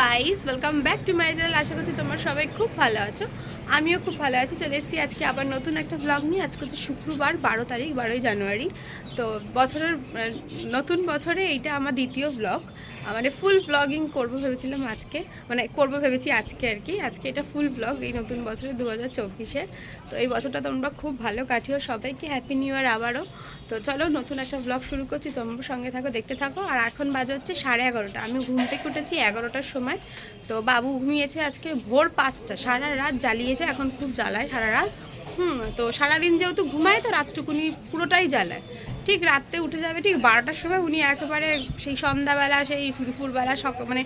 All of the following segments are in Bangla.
Guys welcome back to my channel আশা করছি তোমরা সবাই খুব ভালো আছো। আমিও খুব ভালো আছি। চলে এসেছি আজকে আবার নতুন একটা ব্লগ নিয়ে। আজকে হচ্ছে শুক্রবার, বারো তারিখ, বারোই জানুয়ারি। তো বছরের নতুন বছরে এইটা আমার দ্বিতীয় ব্লগ মানে ফুল ব্লগিং করব ভেবেছিলাম আজকে। মানে করব ভেবেছি আজকে আর কি। আজকে এটা ফুল ব্লগ এই নতুন বছরে দু হাজার চব্বিশে তো এই বছরটা তোমরা খুব ভালো কাটিও সবাইকে। হ্যাপি নিউ ইয়ার আবারও। তো চলো নতুন একটা ব্লগ শুরু করছি। তোমরা সঙ্গে থাকো, দেখতে থাকো। আর এখন বাজে হচ্ছে সাড়ে এগারোটা। আমি ঘুম থেকে উঠেছি এগারোটার সময়। তো বাবু ঘুমিয়েছে আজকে ভোর পাঁচটা। সারা রাত জ্বালিয়েছে, এখন খুব জ্বালায় সারা রাত। হুম, তো সারাদিন যেহেতু ঘুমায়, তো রাতটুকুনি পুরোটাই জ্বালায়। ঠিক রাত্রে উঠে যাবে, ঠিক বারোটার সময় উনি একেবারে সেই সন্ধ্যাবেলা, সেই দুপুরবেলা সক মানে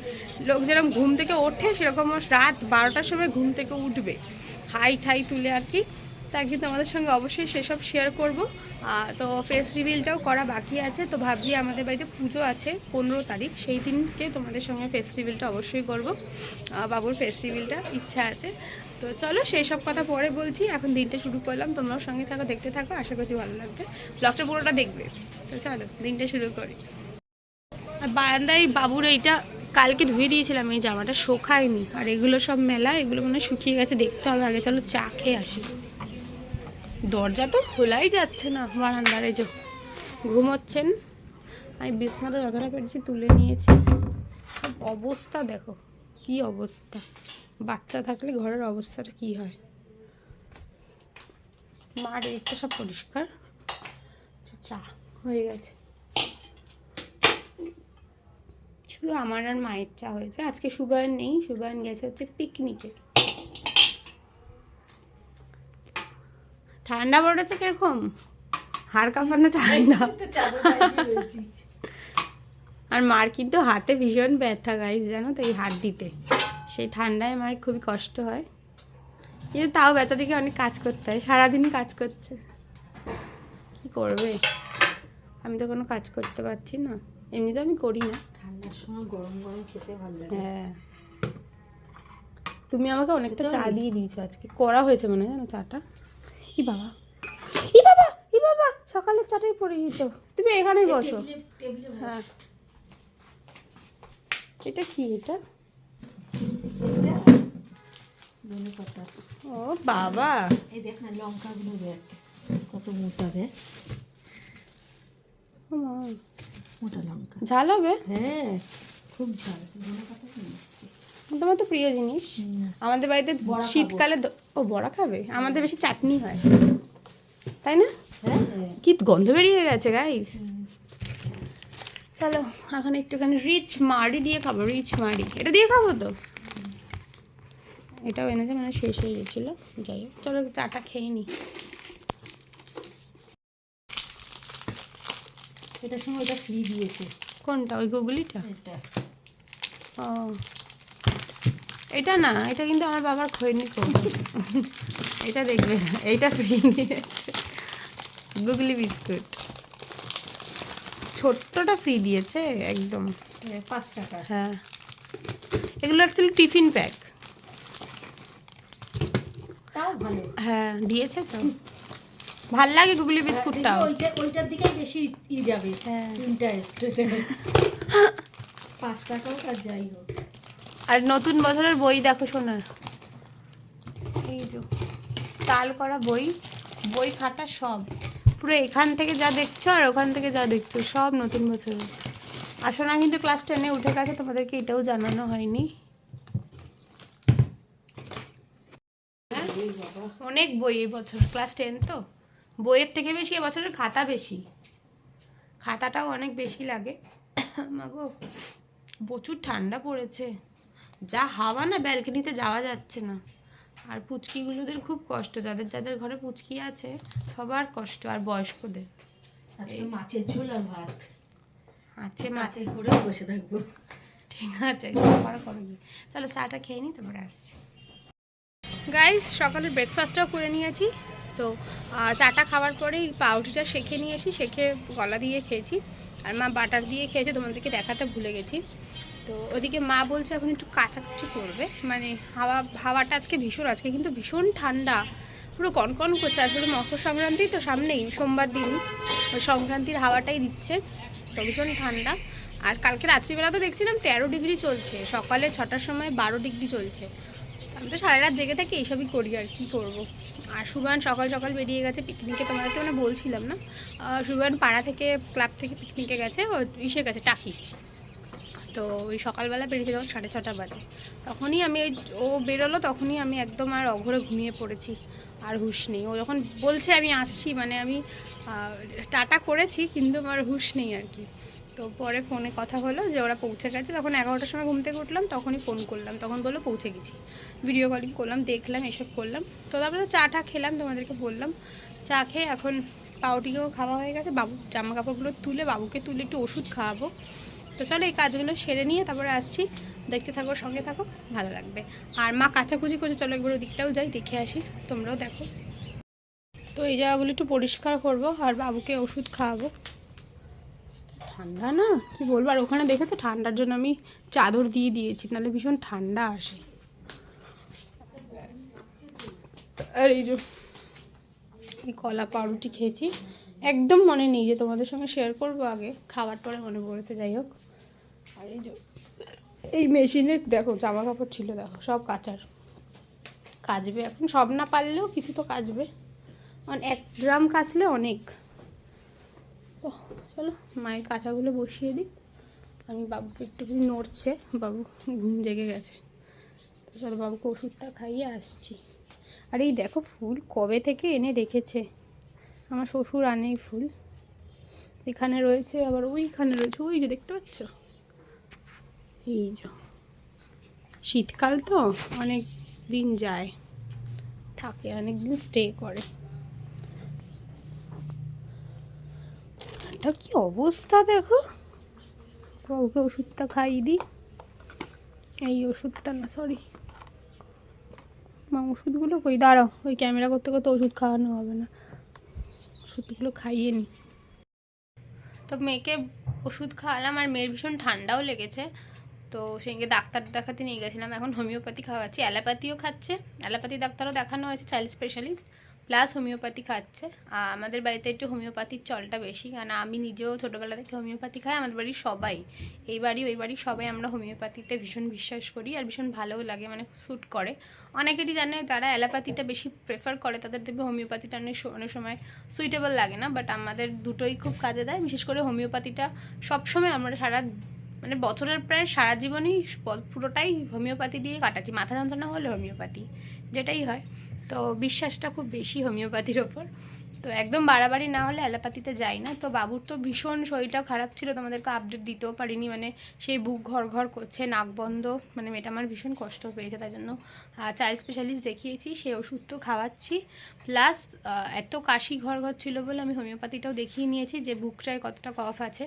লোক যেরকম ঘুম থেকে ওঠে সেরকম রাত বারোটার সময় ঘুম থেকে উঠবে। হাই ঠাই তুলে আর কি। তা কিন্তু আমাদের সঙ্গে অবশ্যই সেসব শেয়ার করব। তো ফেস রিভিলটাও করা বাকি আছে। তো ভাবছি আমাদের বাড়িতে পুজো আছে পনেরো তারিখ, সেই দিনকে তোমাদের সঙ্গে ফেস রিভিলটা অবশ্যই করব। বাবুর ফেস রিভিলটা ইচ্ছা আছে। তো চলো সেই সব কথা পরে বলছি, এখন দিনটা শুরু করলাম, তোমরাও সঙ্গে থাকো, দেখতে থাকো, আশা করছি ভালো লাগবে। ব্লগটা পুরোটা দেখবে, তো চলো, দিনটা শুরু করি। আর বারান্দায় বাবুর এইটা কালকে ধুয়ে দিয়েছিলাম, এই জামাটা শোকায়নি, আর এগুলো সব মেলা, এগুলো মানে শুকিয়ে গেছে, দেখতে হবে আগে, চলো চা খেয়ে আসি। দরজা তো খোলাই যাচ্ছে না, বারান্দার এই যে ঘুমোচ্ছেন। আমি বিছনাটা যতটা পেরেছি তুলে নিয়েছি। অবস্থা দেখো। কি অবস্থা? বাচ্চা থাকলে ঘরের অবস্থাটা কি হয়? মার এদিকটা সব পরিষ্কার? আচ্ছা, চা হয়ে গেছে। শুধু আমার আর মায়ের চা হয়েছে। আজকে সুবায়ন নেই সুবায়ন গেছে হচ্ছে পিকনিকে ঠান্ডা পড়েছে কীরকম? হাড় কাঁপানো ঠান্ডা। আর মার কিন্তু হাতে ভীষণ ব্যথা গাইস জানো তো এই হাত দিতে সেই ঠান্ডায় মার খুবই কষ্ট হয়। কিন্তু তাও ব্যথা দিকে অনেক কাজ করতে হয় সারাদিনই কাজ করছে। কি করবে? আমি তো কোনো কাজ করতে পারছি না। এমনি তো আমি করি না। ঠান্ডার সময় গরম গরম খেতে ভালো লাগে। হ্যাঁ। তুমি আমাকে অনেকটা চা দিয়ে দিয়েছ আজকে। করা হয়েছে মনে হয় জানো চাটা? ই বাবা। ই বাবা ই বাবা সকালের চাটাই পড়ে গেছো তুমি এখানেই বসো। হ্যাঁ। এটা কি এটা? ও বাবা। এই দেখ না লঙ্কাগুলো দেখ কত মোটা দেখ মোটা লঙ্কা। ঝাল হবে? হ্যাঁ খুব ঝাল। তোমার তো প্রিয় জিনিস। আমাদের বাড়িতে শীতকালে ও বড়া খাবে? আমাদের বেশি চাটনি হয়। তাই না? হ্যাঁ। কি গন্ধ বেরিয়ে গেছে গাইস চলো এখন একটুখানি রিচ মাড়ি দিয়ে খাব রিচ মাড়ি। এটা দিয়ে খাব তো? এটাও এনেছে মানে শেষ হয়ে গেছিল। যাই হোক চলো চাটা খেয়ে নি। এটার সঙ্গে ওটা ফ্রি দিয়েছে। কোনটা ওই গুগলিটা? এটা। ও। এটা না এটা কিন্তু আমার বাবার খৈনি করব এটা দেখবে এইটা ফ্রি দিয়েছে গুগলি বিস্কুট। ছোট্টটা ফ্রি দিয়েছে একদম। হ্যাঁ, পাঁচ টাকা। হ্যাঁ। এগুলো অ্যাকচুয়ালি টিফিন প্যাক তাও ভালো। হ্যাঁ দিয়েছে তো। ভালো লাগে গুগলি বিস্কুটটাও দেখবি ওইটা ওইটার দিকে বেশি ই যাবে হ্যাঁ। ইন্টারেস্ট পাঁচ টাকাও তার যাই হোক। আর নতুন বছরের বই দেখো শোনা। এই যে তাল করা বই বই খাতা সব। পুরো এখান থেকে যা দেখছ আর ওখান থেকে যা দেখছ, সব নতুন বছরের আর সোনা কিন্তু ক্লাস টেনে উঠে গেছে, তোমাদেরকে এটাও জানানো হয়নি। হ্যাঁ? অনেক বই এই বছর ক্লাস টেন তো। বইয়ের থেকে বেশি এবছরের খাতা বেশি। খাতাটাও অনেক বেশি লাগে। মাগো, প্রচুর ঠান্ডা পড়েছে। যা হাওয়া না, ব্যালকনিতে যাওয়া যাচ্ছে না। আর পুচকিগুলোদের খুব কষ্ট যাদের যাদের ঘরে পুচকি আছে সবার কষ্ট আর বয়স্কদের। আজকে মাছের ঝোল আর ভাত। আছে মাছে মাছের করে বসে থাকব। ঠিক আছে আবার করো গিয়ে। চলো চাটা খেয়ে নিই তারপরে আসছি। গাইস সকালের ব্রেকফাস্টটাও করে নিয়েছি। তো চাটা খাওয়ার পরেই পাউরুটিটা শেখে নিয়েছি শেখে গলা দিয়ে খেয়েছি। আর মা বাটার দিয়ে খেয়েছে তোমাদেরকে দেখাতে ভুলে গেছি। তো ওদিকে মা বলছে এখন একটু কাচাকুচি করবে। মানে হাওয়া, হাওয়াটা আজকে ভীষণ, আজকে কিন্তু ভীষণ ঠান্ডা। পুরো কনকন করছে আসলে মকর সংক্রান্তি তো সামনেই, সোমবার দিন। ওই সংক্রান্তির হাওয়াটাই দিচ্ছে, তো ভীষণ ঠান্ডা। আর কালকে রাত্রিবেলা তো দেখছিলাম তেরো ডিগ্রি চলছে, সকালে ছটার সময় বারো ডিগ্রি চলছে। আমি তো সারা রাত জেগে থাকি এইসবই করি আর কি করব। আর সুবান সকাল সকাল বেরিয়ে গেছে পিকনিকে তোমাদেরকে মানে বলছিলাম না? সুগান পাড়া থেকে, ক্লাব থেকে পিকনিকে গেছে, ও ইসে গেছে, টাকি। তো ওই সকালবেলা বেরিয়েছে তখন সাড়ে ছটা বাজে। তখনই আমি ওই ও বেরোলো, তখনই আমি একদম আর অঘরে ঘুমিয়ে পড়েছি, আর হুশ নেই। ও যখন বলছে আমি আসছি মানে আমি টাটা করেছি, কিন্তু আমার হুশ নেই আর কি। তো পরে ফোনে কথা হলো যে ওরা পৌঁছে গেছে। তখন এগারোটার সময় ঘুম থেকে উঠলাম, তখনই ফোন করলাম। তখন বলল পৌঁছে গেছি। ভিডিও কলিং করলাম, দেখলাম, এসব করলাম। তো তারপরে চা টা খেলাম, তোমাদেরকে বললাম। চা খেয়ে এখন পাউটিকেও খাওয়া হয়ে গেছে। বাবু জামা কাপড়গুলো তুলে বাবুকে তুলে একটু ওষুধ খাওয়াবো। তো চলো এই কাজগুলো সেরে নিয়ে তারপরে আসছি। দেখতে থাকো, সঙ্গে থাকো, ভালো লাগবে। আর মা কাচাকুচি করছে, চলো একবার ওদিকটাও যাই, দেখে আসি, তোমরাও দেখো। তো এই জায়গাগুলো একটু পরিষ্কার করব, আর বাবুকে ওষুধ খাওয়াবো। ঠান্ডা না? কি বলব? আর ওখানে দেখেছ, ঠান্ডার জন্য আমি চাদর দিয়ে দিয়েছি, নাহলে ভীষণ ঠান্ডা আসে। আর এই যে কলা পাউরুটি খেয়েছি। একদম মনে নেই যে তোমাদের সঙ্গে শেয়ার করব আগে, খাবার পরে মনে পড়েছে, যাই হোক। আর এই যে, এই মেশিনে দেখো জামা কাপড় ছিল, দেখো, সব কাচার। কাচবে এখন, সব না পারলেও কিছু তো কাচবে। মানে এক ড্রাম কাচলে অনেক। তো চলো, মায়ের কাঁচাগুলো বসিয়ে দিই। আমি বাবুকে একটুখানি নড়ছে, বাবু ঘুম জেগে গেছে। চলো, বাবুকে ওষুধটা খাইয়ে আসছি। আর এই দেখো, ফুল কবে থেকে এনে রেখেছে? আমার শ্বশুর আনেই ফুল। এখানে রয়েছে, আবার ওইখানে রয়েছে। ওই যে দেখতে পাচ্ছ? এই যে। শীতকাল তো অনেক দিন যায়, থাকে অনেক দিন স্টে করে। এটা কি অবস্থা দেখো? বাবুকে ওষুধটা খাইয়ে দিই। এই ওষুধটা না সরি মা, ওষুধগুলো কই? দাঁড়াও, ওই ক্যামেরা করতে করতে ওষুধ খাওয়ানো হবে না। ওষুধগুলো খাইয়ে নি। তো মেয়েকে ওষুধ খাওয়ালাম, আর মেয়ের ভীষণ ঠান্ডাও লেগেছে। তো সেদিকে ডাক্তার দেখাতে নিয়ে গেছিলাম। এখন হোমিওপ্যাথি খাওয়াচ্ছি। অ্যালোপ্যাথিও খাচ্ছে। অ্যালোপ্যাথি ডাক্তারও দেখানো হয়েছে চাইল্ড স্পেশালিস্ট প্লাস হোমিওপ্যাথি খাচ্ছে। আর আমাদের বাড়িতে একটু হোমিওপ্যাথির চলটা বেশি। কারণ আমি নিজেও ছোটোবেলা থেকে হোমিওপ্যাথি খাই, আমাদের বাড়ির সবাই। এই বাড়ি, ওই বাড়ি সবাই আমরা হোমিওপ্যাথিতে ভীষণ বিশ্বাস করি আর ভীষণ ভালোও লাগে মানে স্যুট করে। অনেকেরই জানে যারা অ্যালোপ্যাথিটা বেশি প্রেফার করে, তাদের দেখবে হোমিওপ্যাথিটা অনেক অনেক সময় সুইটেবল লাগে না। বাট আমাদের দুটোই খুব কাজে দেয়। বিশেষ করে হোমিওপ্যাথিটা সবসময় আমরা সারা মানে বছরের প্রায় সারা জীবনই পুরোটাই হোমিওপ্যাথি দিয়ে কাটাচ্ছি। মাথা যন্ত্রণা হলে হোমিওপ্যাথি, যেটাই হয়। তো বিশ্বাসটা খুব বেশি হোমিওপ্যাথির ওপর। তো একদম বাড়াবাড়ি না হলে অ্যালোপ্যাথিতে যাই না। তো বাবুর তো ভীষণ শরীরটা খারাপ ছিল তোমাদেরকে আপডেট দিতেও পারিনি। মানে সেই বুক ঘর ঘর করছে, নাক বন্ধ। মানে মেয়েটা আমার ভীষণ কষ্ট পেয়েছে তাই জন্য চাইল্ড স্পেশালিস্ট দেখিয়েছি। সেই ওষুধ তো খাওয়াচ্ছি। প্লাস এত কাশি ঘর ঘর ছিল বলে আমি হোমিওপ্যাথিটাও দেখিয়ে নিয়েছি যে বুকটায় কতটা কফ আছে।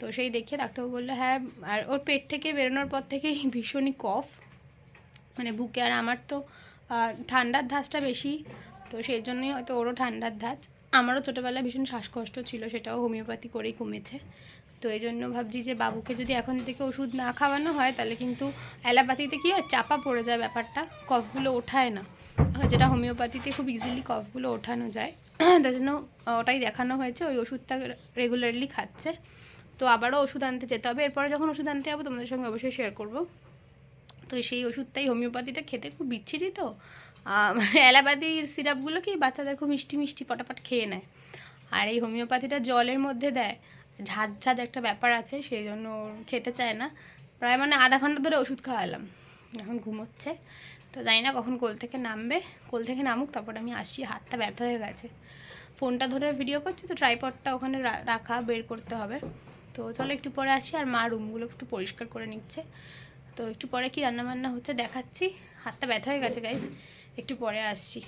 তো সেই দেখে ডাক্তারবাবু বলল হ্যাঁ আর ওর পেট থেকে বেরোনোর পর থেকেই ভীষণই কফ। মানে বুকে আর আমার তো ঠান্ডার ধাঁচটা বেশি, তো সেই জন্যই হয়তো ওরও ঠান্ডার ধাঁচ। আমারও ছোটোবেলায় ভীষণ শ্বাসকষ্ট ছিল, সেটাও হোমিওপ্যাথি করেই কমেছে। তো এই জন্য ভাবছি যে বাবুকে যদি এখন থেকে ওষুধ না খাওয়ানো হয়, তাহলে কিন্তু অ্যালোপ্যাথিতে কী হয়, চাপা পড়ে যায় ব্যাপারটা, কফগুলো ওঠায় না। যেটা হোমিওপ্যাথিতে খুব ইজিলি কফগুলো ওঠানো যায়। তার জন্য ওটাই দেখানো হয়েছে, ওই ওষুধটা রেগুলারলি খাচ্ছে। তো আবারও ওষুধ আনতে যেতে হবে। এরপরে যখন ওষুধ আনতে যাব তোমাদের সঙ্গে অবশ্যই শেয়ার করব। তো সেই ওষুধটাই হোমিওপ্যাথিটা খেতে খুব বিচ্ছিরি তো। মানে অ্যালোপ্যাথির সিরাপগুলো কি বাচ্চাদের খুব মিষ্টি মিষ্টি পটাপট খেয়ে নেয়। আর এই হোমিওপ্যাথিটা জলের মধ্যে দেয়। ঝাঁঝ ঝাঁঝ একটা ব্যাপার আছে, সেই জন্য খেতে চায় না। প্রায় মানে আধা ঘণ্টা ধরে ওষুধ খাওয়ালাম। এখন ঘুমোচ্ছে তো জানি না কখন কোল থেকে নামবে। কোল থেকে নামুক, তারপর আমি আসছি হাতটা ব্যথা হয়ে গেছে। ফোনটা ধরে ভিডিও করছি, তো ট্রাইপডটা ওখানে রাখা, বের করতে হবে। তো চলো একটু পরে আসি, আর মা রুমগুলো একটু পরিষ্কার করে নিচ্ছে। তো একটু পরে কি রান্নাবান্না হচ্ছে দেখাচ্ছি। হাতটা ব্যথা হয়ে গেছে গাইস একটু পরে আসছি।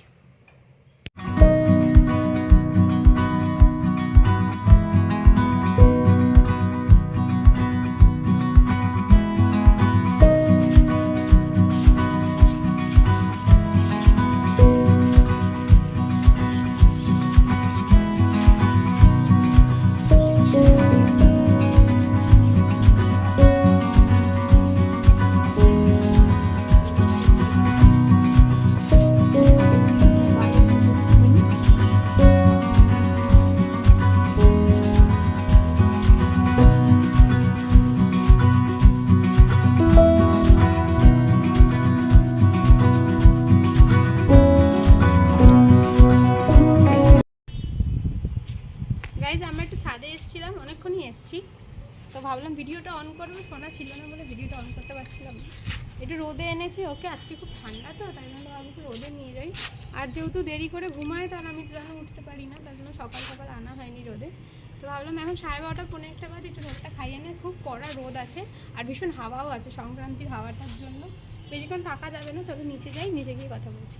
ভাবলাম ভিডিওটা অন করব শোনা ছিল না বলে ভিডিওটা অন করতে পারছিলাম না। একটু রোদে এনেছি ওকে আজকে খুব ঠান্ডা তো তাই জন্য ভাবছি রোদে নিয়ে যাই। আর যেহেতু দেরি করে ঘুমায় তাহলে আমি যেন উঠতে পারি না তার জন্য সকাল সকাল আনা হয়নি রোদে। তো ভাবলাম এখন সাড়ে বারোটা পনেরো একটা বাজে একটু রোদটা খাইয়ে নিয়ে খুব কড়া রোদ আছে আর ভীষণ হাওয়াও আছে সংক্রান্তির হাওয়াটার জন্য। বেশিক্ষণ থাকা যাবে না চলো নিচে যাই নিচে গিয়ে কথা বলছি।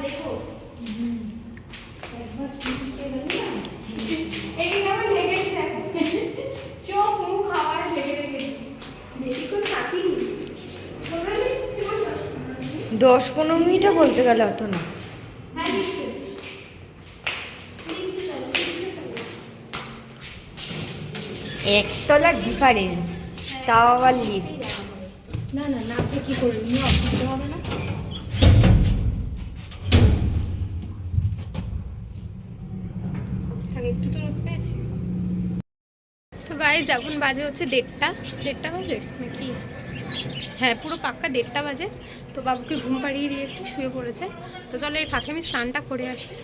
দেখো চোখ মুখ খাওয়ার ঢেকে রেখেছি বেশিক্ষণ থাকিনি পনেরো মিনিট ছিল না। দশ পনেরো মিনিটও বলতে গেলে অত না। একতলার ডিফারেন্স তাও আবার লিফট না না নামতে কি করে নিয়ে অসুবিধা হবে না? একটু তো রোদ পেয়েছি। তো গাইজ এখন বাজে হচ্ছে দেড়টা। দেড়টা বাজে? নাকি? হ্যাঁ পুরো পাক্কা দেড়টা বাজে। তো বাবুকে ঘুম পাড়িয়ে দিয়েছি, শুয়ে পড়েছে। তো চলো, এই ফাঁকে আমি স্নানটা করে আসি।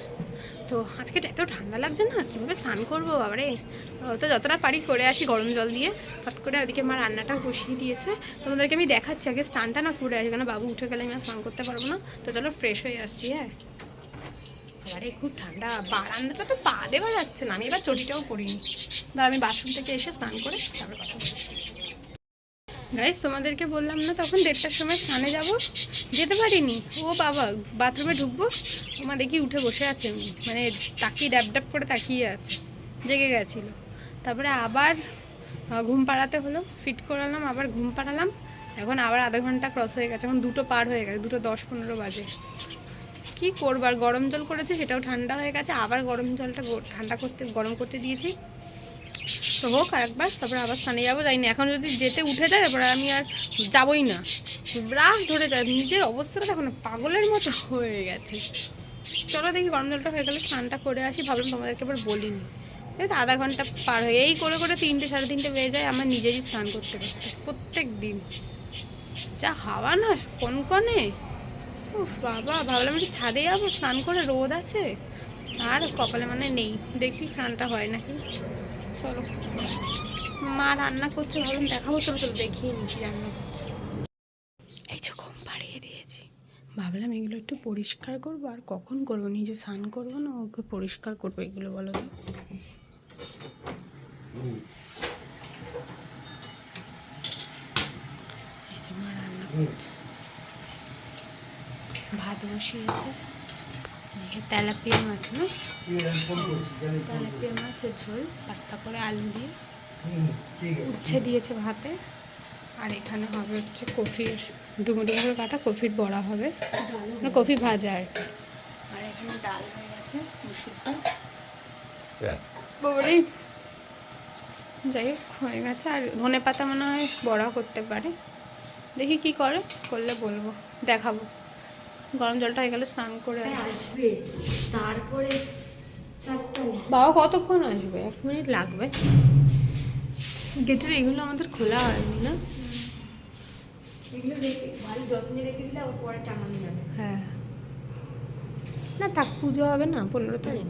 তো আজকে এত ঠান্ডা লাগছে না, কীভাবে স্নান করব বাবারে? তো যতটা পারি করে আসি গরম জল দিয়ে। ফট করে ওদিকে মা রান্নাটা বসিয়ে দিয়েছে। তোমাদেরকে আমি দেখাচ্ছি, আগে স্নানটা না করে আসি কেন বাবু উঠে গেলে আমি স্নান করতে পারব না। তো চলো ফ্রেশ হয়ে আসছি হ্যাঁ। আরে খুব ঠান্ডা। বারান্দাটা তো পা দেওয়া যাচ্ছে না, আমি এবার চটিটাও দাঁড়া আমি বাথরুম থেকে এসে স্নান করে তারপরে কথা বলছি। গাইস তোমাদেরকে বললাম না, তখন দেড়টার সময় স্নানে যাব। যেতে পারিনি। ও বাবা, বাথরুমে ঢুকবো। তোমার দেখি উঠে বসে আছে। মানে তাকিয়ে, ড্যাব ড্যাব করে তাকিয়ে আছে। জেগে গেছিল। তারপরে আবার ঘুম পাড়াতে হলো। ফিট করালাম, আবার ঘুম পাড়ালাম। এখন আবার আধা ঘণ্টা ক্রস হয়ে গেছে। এখন দুটো পার হয়ে গেছে। দুটো দশ পনেরো বাজে। কি করবার গরম জল করেছে, সেটাও ঠান্ডা হয়ে গেছে। আবার গরম জলটা ঠান্ডা করতে, গরম করতে দিয়েছি। তো হোক আর একবার, তারপরে আবার স্নানে যাব যাই না এখন যদি যেতে উঠে যায় এবার আমি আর যাবই না। রাগ ধরে যায়, নিজের অবস্থাটা দেখো না, পাগলের মতো হয়ে গেছে। চলো দেখি, গরম জলটা হয়ে গেলে স্নানটা করে আসি, ভাবলাম তোমাদেরকে এবার বলিনি। এই তো আধা ঘণ্টা পার হয়ে, এই করে করে তিনটে সাড়ে তিনটে বেজে যায়, আমার নিজেরই স্নান করতে করতে, প্রত্যেক দিন। যা হাওয়া না, কনকনে। উফ বাবা, ভাবলাম একটু ছাদে যাব, স্নান করে রোদ আছে। আর কপালে মানে নেই, দেখি স্নানটা হয় নাকি। চলো। মা রান্না করছে, ভাবলাম দেখাবো, চলো চলো, দেখিয়ে নিচ্ছি রান্না এই যে ঘুম পাড়িয়ে দিয়েছি। ভাবলাম এগুলো একটু পরিষ্কার করব, আর কখন করব? নিজে স্নান করব না, ওকে পরিষ্কার করব এগুলো বলো তো? মা রান্না করছে। ভাত বসিয়েছে। তেলাপিয়া মাছ না তেলাপিয়া মাছের ঝোল পাত্তা করে আলু দিয়ে। উচ্ছে দিয়েছে ভাতে। আর এখানে হবে হচ্ছে কফির ডুমো ডুমো করে কাটা কফির বড়া হবে। মানে কফি ভাজা আর কি। আর এখানে ডাল হয়ে গেছে মুসুর ডাল। যাই হোক হয়ে গেছে। আর ধনে পাতা মনে হয় বড়া করতে পারে। দেখি কি করে করলে বলব দেখাবো। গরম জলটা হয়ে গেলে স্নান করে আসবে। তারপরে বাবা কতক্ষণ আসবে? এক মিনিট লাগবে। গেটের এগুলো আমাদের খোলা হয়নি না? এগুলো রেখে ভালো যত্নে রেখে দিলে আবার পরে টাঙানো যাবে। হ্যাঁ। না থাক পুজো হবে না পনেরো তারিখ।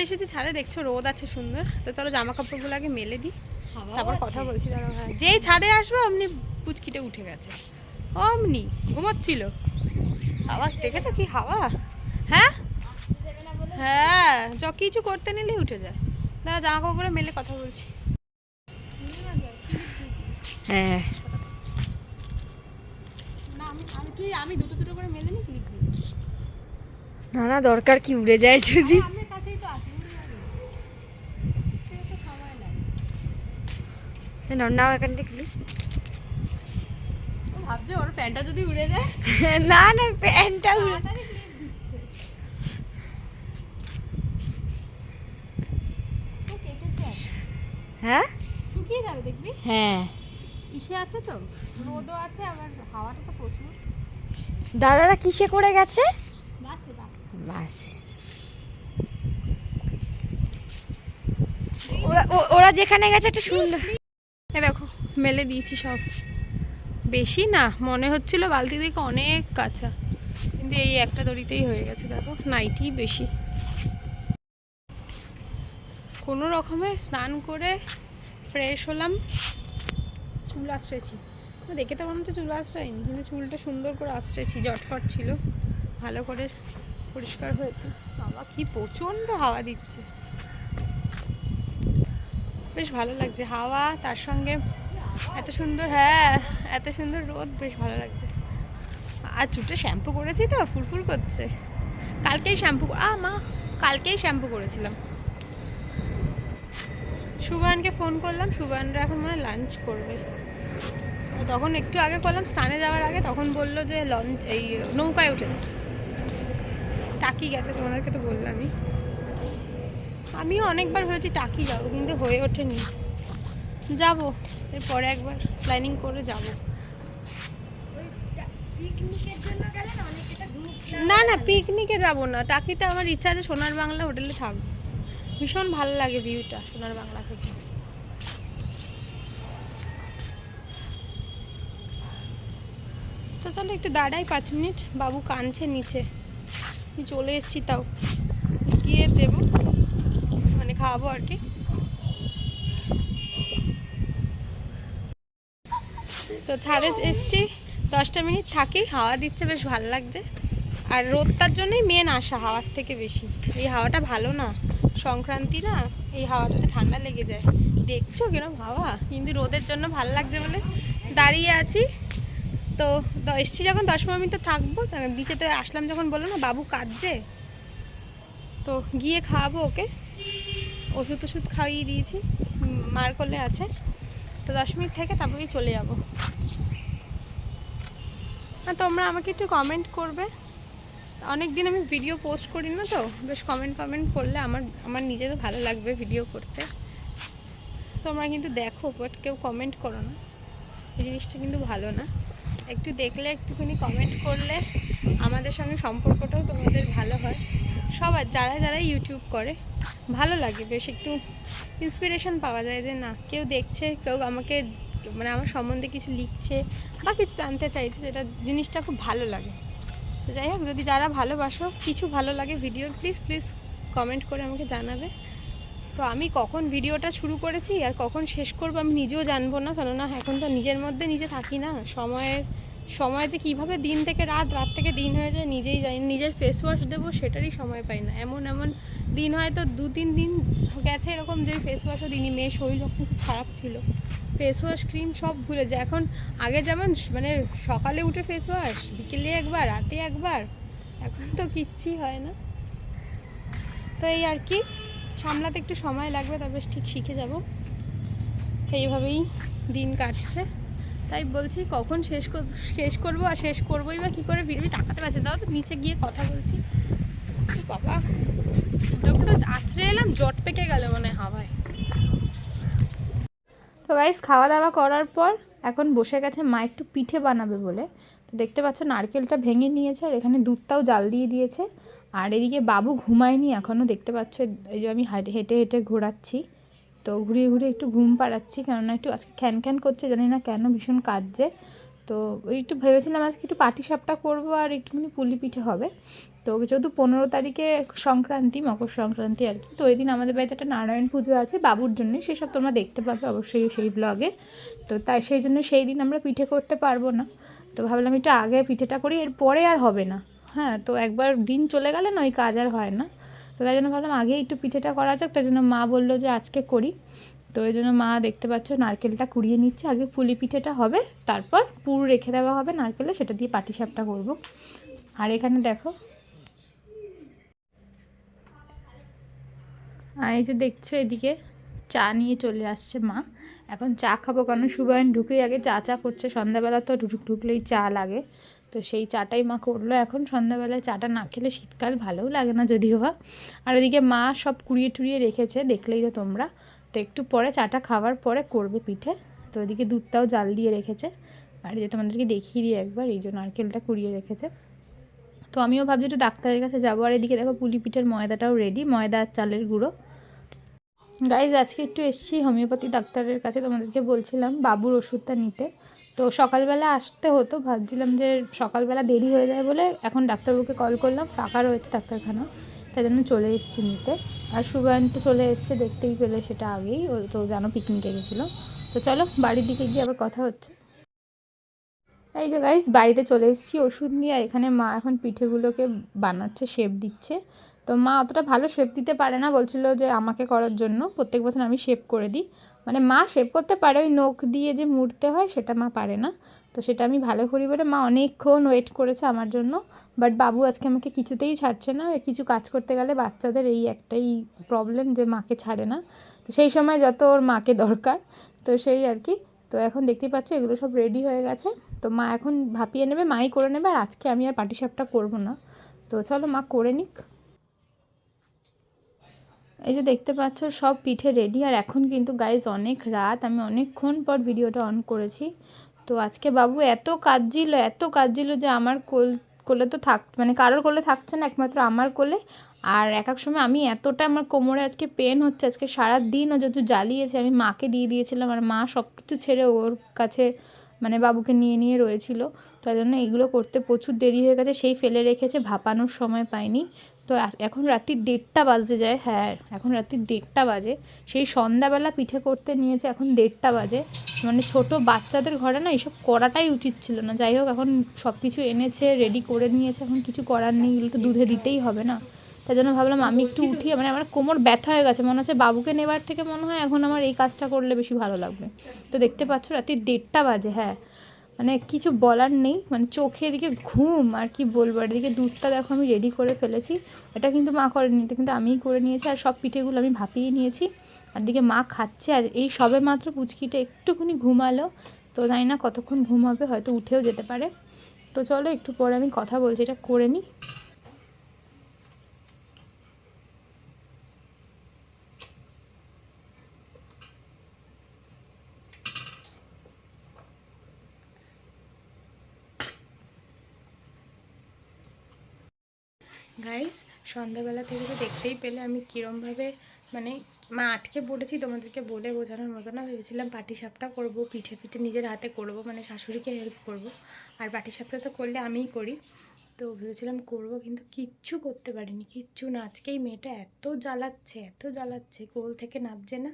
চলে এসেছি ছাদে দেখছ রোদ আছে সুন্দর। তো চলো জামা কাপড়গুলো আগে মেলে দিই তারপর কথা বলছি দাঁড়াও হ্যাঁ। যেই ছাদে আসবে অমনি পুচকিটে উঠে গেছে। অমনি ঘুমাচ্ছিল। হাওয়া দেখেছ কি হাওয়া? হ্যাঁ? হ্যাঁ য কিছু করতে নিলেই উঠে যায়। দাঁড়া জামা কাপড় মেলে কথা বলছি। হ্যাঁ। না আমি দুটো দুটো করে মেলে নি ক্লিপ না না দরকার কি উড়ে যায় যদি আমার কাছেই তো আছে উড়ে যাবে তুই তো সময় লাগে না নাও এখান থেকে ভাবছে ওর প্যান্টটা যদি উড়ে যায়। না না উড়ে আর। হ্যাঁ? শুকিয়ে যাবে দেখবি? হ্যাঁ। ইসে আছে তো? রোদও আছে আবার হাওয়াটা তো প্রচুর। দাদারা কিসে করে গেছে? বাসে বাসে। বাসে। ওরা ওরা যেখানে গেছে একটা সুন্দর এ দেখো, মেলে দিয়েছি সব। বেশি না, মনে হচ্ছিল বালতি থেকে অনেক কাঁচা। কিন্তু এই একটা দড়িতেই হয়ে গেছে, দেখো, নাইটি বেশি। কোনো রকমে স্নান করে ফ্রেশ হলাম। চুল আশ্রেছি দেখে তো মনে হচ্ছে চুল আশ্রাইনি কিন্তু চুলটা সুন্দর করে আশ্রেছি জটফট ছিল। ভালো করে পরিষ্কার হয়েছে। বাবা, কি প্রচণ্ড হাওয়া দিচ্ছে। বেশ ভালো লাগছে। হাওয়া, তার সঙ্গে এত সুন্দর হ্যাঁ এত সুন্দর রোদ, বেশ ভালো লাগছে। আর চুটে শ্যাম্পু করেছি তো, ফুরফুর করছে। কালকেই শ্যাম্পু আ মা, কালকেই শ্যাম্পু করেছিলাম। সুবানকে ফোন করলাম সুবানরা এখন মনে লাঞ্চ করবে। তখন একটু আগে করলাম, স্নানে যাওয়ার আগে তখন বলল যে লঞ্চ এই নৌকায় উঠেছে। টাকি গেছে, তোমাদেরকে তো বললামই। আমিও অনেকবার ভেবেছি টাকি যাব, কিন্তু হয়ে ওঠেনি। যাব, এরপরে একবার প্ল্যানিং করে যাব। না না পিকনিকে যাব না। টাকিতে আমার ইচ্ছা আছে সোনার বাংলা হোটেলে থাকব ভীষণ ভালো লাগে ভিউটা সোনার বাংলা থেকে। তো চলো একটু দাঁড়াই পাঁচ মিনিট। বাবু কাঁদছে নিচে। আমি চলে এসেছি তাও। গিয়ে দেবো। খাওয়াবো আর কি। তো ছাদে এসছি, দশটা মিনিট থাকি, হাওয়া দিচ্ছে, বেশ ভালো লাগছে। আর রোদটার জন্যই মেন আসা হাওয়ার থেকে বেশি। এই হাওয়াটা ভালো না, সংক্রান্তি না, এই হাওয়াটাতে ঠান্ডা লেগে যায়। দেখছ কিরম হাওয়া? কিন্তু রোদের জন্য ভালো লাগছে বলে দাঁড়িয়ে আছি। তো এসছি যখন, দশ পনেরো মিনিট তো থাকব। তা নিচেতে আসলাম যখন, বলল না, বাবু কাঁদছে? তো গিয়ে খাওয়াবো ওকে। ওষুধ ওষুধ খাইয়ে দিয়েছি। মার কোলে আছে। তো দশ মিনিট থেকে তারপরেই চলে যাব। আর তোমরা আমাকে একটু কমেন্ট করবে। অনেক দিন আমি ভিডিও পোস্ট করি না তো। বেশ কমেন্ট কমেন্ট করলে আমার আমার নিজেরও ভালো লাগবে ভিডিও করতে। তোমরা কিন্তু দেখো বাট কেউ কমেন্ট করো না। এই জিনিসটা কিন্তু ভালো না। একটু দেখলে, একটুখানি কমেন্ট করলে আমাদের সঙ্গে সম্পর্কটাও তোমাদের ভালো হয়। সবার, যারা যারা ইউটিউব করে, ভালো লাগে বেশ একটু ইন্সপিরেশন পাওয়া যায় যে না, কেউ দেখছে, কেউ আমাকে মানে আমার সম্বন্ধে কিছু লিখছে বা কিছু জানতে চাইছে যেটা জিনিসটা খুব ভালো লাগে। তো যাই হোক, যদি যারা ভালোবাসো, কিছু ভালো লাগে ভিডিও প্লিজ প্লিজ কমেন্ট করে আমাকে জানাবে। তো আমি কখন ভিডিওটা শুরু করেছি আর কখন শেষ করব আমি নিজেও জানব না, কেননা এখন তো নিজের মধ্যে নিজে থাকি না, সময়ের সময় যে কীভাবে দিন থেকে রাত রাত থেকে দিন হয়ে যায় নিজেই জানি নিজের ফেস ওয়াশ দেবো সেটারই সময় পাই না। এমন এমন দিন হয়তো দু, তিন দিন গেছে এরকম যে ফেস ওয়াশও দিনই মেয়ের শরীর যখন খুব খারাপ ছিল ফেস ওয়াশ ক্রিম সব ভুলে যায়। এখন আগে যেমন মানে সকালে উঠে ফেস ওয়াশ বিকেলে একবার, রাতে একবার, এখন তো কিচ্ছুই হয় না। তো এই আর কি, সামলাতে একটু সময় লাগবে, তবে ঠিক শিখে যাব। তো এইভাবেই দিন কাটছে। তাই বলছি, কখন শেষ শেষ করব আর শেষ করবোই বা কী করে ফিরবি? তাকাতে পারছি দাও তো, নিচে গিয়ে কথা বলছি। বাবা ওটা পুরো আছড়ে এলাম, জট পেকে গেল মানে হাওয়ায়। তো গাইস খাওয়া দাওয়া করার পর এখন বসে গেছে, মা একটু পিঠে বানাবে বলে। তো দেখতে পাচ্ছ, নারকেলটা ভেঙে নিয়েছে আর এখানে দুধটাও জাল দিয়ে দিয়েছে। আর এদিকে বাবু ঘুমায়নি এখনও দেখতে পাচ্ছ, এই যে আমি হেঁটে হেঁটে ঘোরাচ্ছি। তো ঘুরিয়ে ঘুরিয়ে একটু ঘুম পাড়াচ্ছি, কেননা একটু আজকে খ্যান খ্যান করছে, জানি না কেন ভীষণ কাঁদছে। তো ওই একটু ভেবেছিলাম আজকে একটু পাটি সাপটা করব আর একটুখানি পুলি পিঠে হবে। তো যেহেতু পনেরো তারিখে সংক্রান্তি, মকর সংক্রান্তি আর কি, তো ওই দিন আমাদের বাড়িতে একটা নারায়ণ পুজো আছে বাবুর জন্য, সেসব তোমরা দেখতে পাবে অবশ্যই সেই ব্লগে তো তাই সেই জন্য সেই দিন আমরা পিঠে করতে পারব না। তো ভাবলাম একটু আগে পিঠেটা করি, এরপরে আর হবে না। হ্যাঁ তো একবার দিন চলে গেলে না ওই কাজ আর হয় না। তো তাই জন্য ভাবলাম আগে একটু পিঠেটা করা যাক, তাই জন্য মা বলল যে আজকে করি। তো ওই জন্য মা দেখতে পাচ্ছ নারকেলটা কুড়িয়ে নিচ্ছে, আগে পুলি পিঠেটা হবে, তারপর পুর রেখে দেওয়া হবে নারকেলে, সেটা দিয়ে পাটিসাপটা করব। আর এখানে দেখো। আর এই যে দেখছ এদিকে চা নিয়ে চলে আসছে মা। এখন চা খাব, কারণ সুবায়ন ঢুকেই আগে চা চা করছে, সন্ধ্যাবেলা তো ঢুক, ঢুকলেই চা লাগে। তো সেই চাটাই মা করল। এখন সন্ধ্যাবেলায় চাটা না খেলে শীতকাল ভালোও লাগে না যদিও বা। আর ওদিকে মা সব কুড়িয়ে টুড়িয়ে রেখেছে, দেখলেই তো তোমরা। তো একটু পরে চাটা খাওয়ার পরে করবে পিঠে। তো ওদিকে দুধটাও জাল দিয়ে রেখেছে। আর যে তোমাদেরকে দেখিয়ে দিই একবার, এই যে নারকেলটা কুড়িয়ে রেখেছে। তো আমিও ভাবছি একটু ডাক্তারের কাছে যাব। আর এদিকে দেখো পুলি পিঠের ময়দাটাও রেডি ময়দা আর চালের গুঁড়ো। গাইজ আজকে একটু এসেছি হোমিওপ্যাথি ডাক্তারের কাছে তোমাদেরকে বলছিলাম, বাবুর ওষুধটা নিতে। তো সকালবেলা আসতে হতো। ভাবছিলাম যে সকালবেলা দেরি হয়ে যায় বলে এখন ডাক্তারবাবুকে কল করলাম, ফাঁকা রয়েছে ডাক্তারখানা, তাই জন্য চলে এসেছি নিতে। আর সুগান তো চলে এসছে, দেখতেই পেলে সেটা আগেই, ও তো জানো পিকনিকে গেছিল। তো চলো বাড়ির দিকে গিয়ে আবার কথা হচ্ছে। এই যে গাইস বাড়িতে চলে এসেছি, ওষুধ নিয়ে এখানে মা এখন পিঠেগুলোকে বানাচ্ছে শেপ দিচ্ছে। তো মা অতটা ভালো শেপ দিতে পারে না। বলছিল যে আমাকে করার জন্য। প্রত্যেক বছর আমি শেপ করে দিই। মানে মা শেপ করতে পারে, ওই নখ দিয়ে যে মুড়তে হয় সেটা মা পারে না। তো সেটা আমি ভালো করি বলে মা অনেকক্ষণ ওয়েট করেছে আমার জন্য। বাট বাবু আজকে আমাকে কিছুতেই ছাড়ছে না। কিছু কাজ করতে গেলে বাচ্চাদের এই একটাই প্রবলেম যে মাকে ছাড়ে না। তো সেই সময় যত ওর মাকে দরকার, তো সেই আর কি। তো এখন দেখতেই পাচ্ছ এগুলো সব রেডি হয়ে গেছে। তো মা এখন ভাপিয়ে নেবে, মাই করে নেবে। আর আজকে আমি আর পাটিসাপটা করব না। তো চলো মা করে নিক। এই যে দেখতে পাচ্ছ, সব পিঠে রেডি আর এখন কিন্তু গাইজ অনেক রাত। আমি অনেকক্ষণ পর ভিডিওটা অন করেছি। তো আজকে বাবু এত কাঁদছিল এত কাঁদছিল যে আমার কোল, কোলে তো থাক মানে কারোর কোলে থাকছে না, একমাত্র আমার কোলে। আর এক এক সময় আমি এতটা আমার কোমরে আজকে পেন হচ্ছে, আজকে সারা দিন ও যেহেতু জ্বালিয়েছে, আমি মাকে দিয়ে দিয়েছিলাম, আর মা সব কিছু ছেড়ে ওর কাছে মানে বাবুকে নিয়ে নিয়ে রয়েছিল। তাই জন্য এগুলো করতে প্রচুর দেরি হয়ে গেছে, সেই ফেলে রেখেছে, ভাপানোর সময় পাইনি। তো এখন রাত্রি দেড়টা বাজতে যায় হ্যাঁ এখন রাত্রি দেড়টা বাজে। সেই সন্ধ্যাবেলা পিঠে করতে নিয়েছে এখন দেড়টা বাজে। মানে ছোট বাচ্চাদের ঘরে না এইসব করাটাই উচিত ছিল না। যাই হোক এখন সব কিছু এনেছে রেডি করে নিয়েছে এখন কিছু করার নেই এগুলো তো দুধে দিতেই হবে না। তাই জন্য ভাবলাম আমি একটু উঠি মানে আমার কোমর ব্যথা হয়ে গেছে মনে হচ্ছে বাবুকে নেবার থেকে মনে হয় এখন আমার এই কাজটা করলে বেশি ভালো লাগবে। তো দেখতে পাচ্ছ রাত্রি দেড়টা বাজে হ্যাঁ। মানে কিছু বলার নেই মানে চোখে এদিকে ঘুম, আর কি বলব? আর এদিকে দুধটা দেখো আমি রেডি করে ফেলেছি। এটা কিন্তু মা করেনি, এটা কিন্তু আমিই করে নিয়েছি, আর সব পিঠেগুলো আমি ভাপিয়ে নিয়েছি। আর দিকে মা খাচ্ছে, আর এই সবে মাত্র পুচকিটা একটুখানি ঘুমালো। তো জানি না কতক্ষণ ঘুমাবে হয়তো উঠেও যেতে পারে। তো চলো একটু পরে আমি কথা বলছি, এটা করে নিই গাইস সন্ধ্যাবেলা থেকে তো দেখতেই পেলে আমি কীরমভাবে মানে মা আটকে পড়েছি, তোমাদেরকে বলে বোঝানোর মতো না। ভেবেছিলাম পাটি সাপটা করব, পিঠে পিঠে নিজের হাতে করব মানে শাশুড়িকে হেল্প করব। আর পাটি সাপটা তো করলে আমিই করি। তো ভেবেছিলাম করব, কিন্তু কিচ্ছু করতে পারিনি, কিচ্ছু না। আজকেই মেয়েটা এত জ্বালাচ্ছে এত জ্বালাচ্ছে, কোল থেকে নামছে না।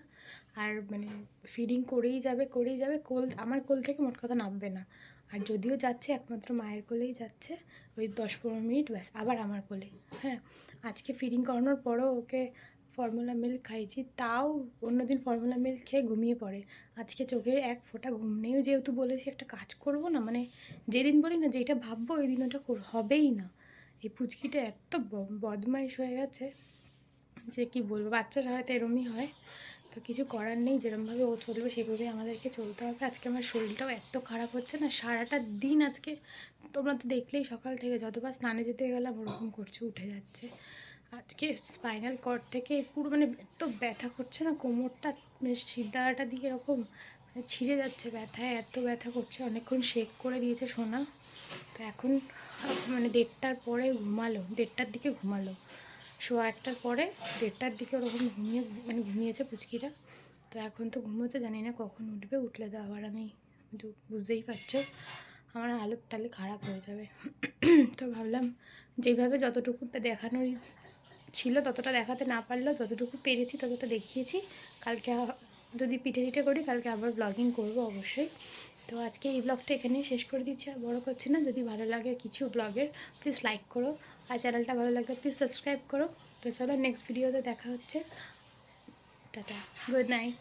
আর মানে ফিডিং করেই যাবে করেই যাবে, কোল, আমার কোল থেকে মোট কথা নামবে না। আর যদিও যাচ্ছে, একমাত্র মায়ের কোলেই যাচ্ছে, ওই দশ পনেরো মিনিট ব্যাস, আবার আমার কোলে হ্যাঁ। আজকে ফিডিং করানোর পরও ওকে ফর্মুলা মিল্ক খাইয়েছি, তাও অন্যদিন ফর্মুলা মিল্ক খেয়ে ঘুমিয়ে পড়ে। আজকে চোখে এক ফোঁটা ঘুম নেই, যেহেতু বলেছি একটা কাজ করব না মানে যেদিন বলি না যেটা ভাববো, ওই দিন ওটা হবেই না। এই পুচকিটা এত বদমাইশ হয়ে গেছে যে কি বলব, বাচ্চারা হয়তো এরমই হয়। তো কিছু করার নেই, যেরমভাবে ও চলবে সেভাবেই আমাদেরকে চলতে হবে। আজকে আমার শরীরটাও এত খারাপ হচ্ছে না, সারাটা দিন আজকে তোমরা তো দেখলেই সকাল থেকে যতবার স্নানে যেতে গেলাম ওরকম করছে, উঠে যাচ্ছে। আজকে স্পাইনাল কর্ড থেকে পুরো মানে এত ব্যথা করছে না, কোমরটা মানে সিদ্ধাটা দিয়ে এরকম মানে ছিঁড়ে যাচ্ছে ব্যথায়, এত ব্যথা করছে। অনেকক্ষণ শেক করে দিয়েছে সোনা। তো এখন মানে দেড়টার পরে ঘুমালো, দেড়টার দিকে ঘুমালো। শো একটার পরে দেড়টার দিকে ওরকম ঘুমিয়ে মানে ঘুমিয়েছে পুচকিটা। তো এখন তো ঘুমোচ্ছে, জানি না কখন উঠবে, উঠলে তো আবার আমি বুঝতেই পারছ, আমার হালত তাহলে খারাপ হয়ে যাবে। তো ভাবলাম যেইভাবে যতটুকু দেখানোর ছিল, ততটা দেখাতে না পারলেও যতটুকু পেরেছি ততটা দেখিয়েছি। কালকে যদি পিঠে টিঠে করি, কালকে আবার ব্লগিং করব অবশ্যই। তো আজকে এই ব্লগটা এখানেই শেষ করে দিচ্ছি। আর বড়ো করছি না, যদি ভালো লাগে কিছু ব্লগের প্লিজ লাইক করো। আর চ্যানেলটা ভালো লাগলে প্লিজ সাবস্ক্রাইব করো। তো চলো নেক্সট ভিডিওতে দেখা হচ্ছে। Tata good night